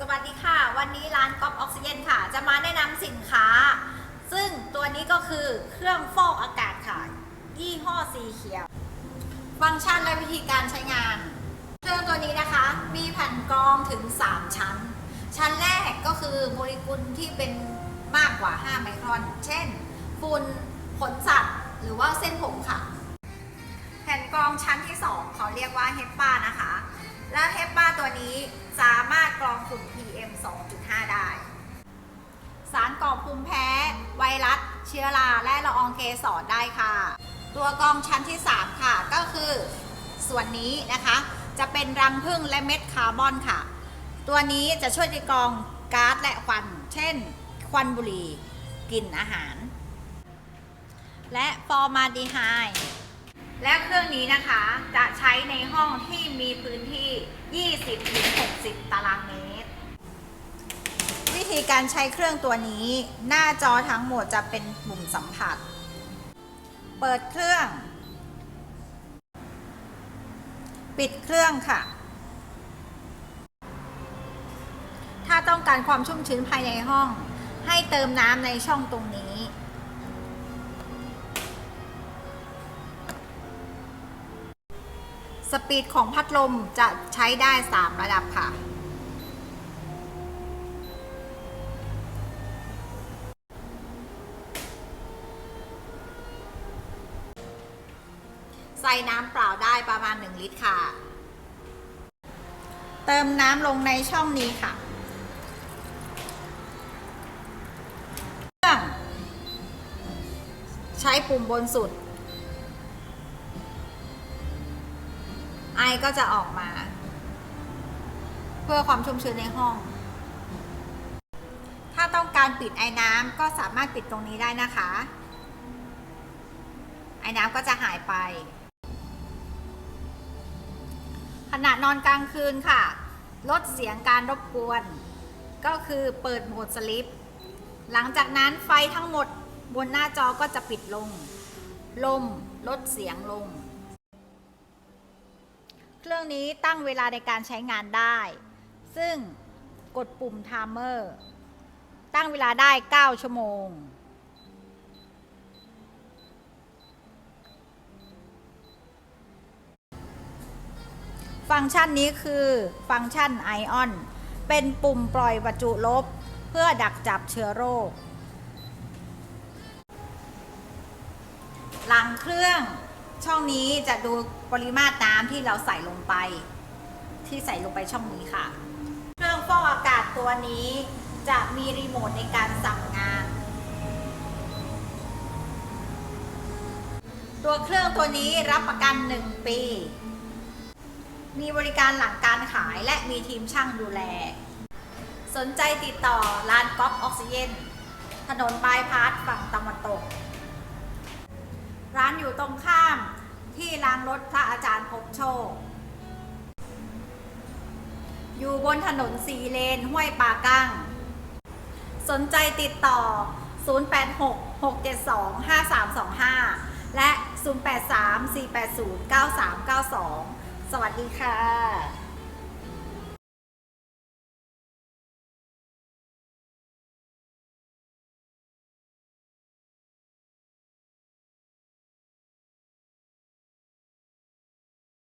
สวัสดีค่ะ วันนี้ร้านก๊อปออกซิเจนค่ะ จะมาแนะนำสินค้า ซึ่งตัวนี้ก็คือเครื่องฟอกอากาศค่ะ ยี่ห้อสีเขียว ฟังก์ชันและวิธีการใช้งาน เครื่องตัวนี้นะคะ มีแผ่นกรองถึง 3 ชั้น ชั้นแรกก็คือโมเลกุลที่เป็นมากกว่า 5 ไมครอน เช่น ฝุ่นขนสัตว์ หรือว่าเส้นผมค่ะ แผ่นกรองชั้นที่ 2 เขาเรียกว่าเฮปปานะคะ รถกรองฝุ่น PM 2.5 ได้ สารก่อภูมิแพ้ ไวรัส เชื้อรา และละอองเกสรได้ค่ะ ตัวกรองชั้นที่ 3 ค่ะ ก็คือส่วนนี้นะคะ จะเป็นรังผึ้งและเม็ดคาร์บอนค่ะ ตัวนี้จะช่วยในกรองก๊าซและควัน เช่น ควันบุหรี่กลิ่นอาหาร และฟอร์มาดีไฮและเครื่องนี้นะคะจะใช้ในห้องที่มีพื้นที่ 20 20-60ตารางเมตร วิธีการใช้เครื่องตัวนี้ หน้าจอทั้งหมดจะเป็นปุ่มสัมผัส เปิดเครื่อง ปิดเครื่องค่ะ ถ้าต้องการความชุ่มชื้นภายในห้อง ให้เติมน้ำในช่องตรงนี้ สปีดของพัดลมจะใช้ได้ 3 ระดับค่ะ ใส่น้ำเปล่าได้ประมาณ 1 ลิตรค่ะ เติมน้ำลงในช่องนี้ค่ะเรื่องใช้ปุ่มบนสุด ไอก็จะออกมา เพื่อความชุ่มชื้นในห้อง ถ้าต้องการปิดไอ้น้ำก็สามารถปิดตรงนี้ได้นะคะ ไอ้น้ำก็จะหายไป ขณะนอนกลางคืนค่ะ ลดเสียงการรบกวน ก็คือเปิดโหมดสลิป หลังจากนั้นไฟทั้งหมดบนหน้าจอก็จะปิดลง ลมลดเสียงลง เครื่องนี้ตั้งเวลาในการใช้งานได้ ซึ่งกดปุ่มไทม์เมอร์ตั้งเวลาได้ 9 ชั่วโมง ฟังก์ชันนี้คือฟังก์ชันไอออน เป็นปุ่มปล่อยประจุลบ เพื่อดักจับเชื้อโรค หลังเครื่อง ช่องนี้จะดูปริมาตรน้ำที่เราใส่ลงไป ที่ใส่ลงไปช่องนี้ค่ะ เครื่องฟอกอากาศตัวนี้จะมีรีโมทในการสั่งงาน ตัวเครื่องตัวนี้รับประกัน 1 ปี มีบริการหลังการขายและมีทีมช่างดูแล สนใจติดต่อร้านก๊อปออกซิเจนถนนบายพาสฝั่งตะวันตก ร้านอยู่ตรงข้ามที่ล้างรถพระอาจารย์พบโชค อยู่บนถนนสีเลนห้วยป่ากั้งสนใจติดต่อ 086-672-5325 และ 083-480-9392 สวัสดีค่ะ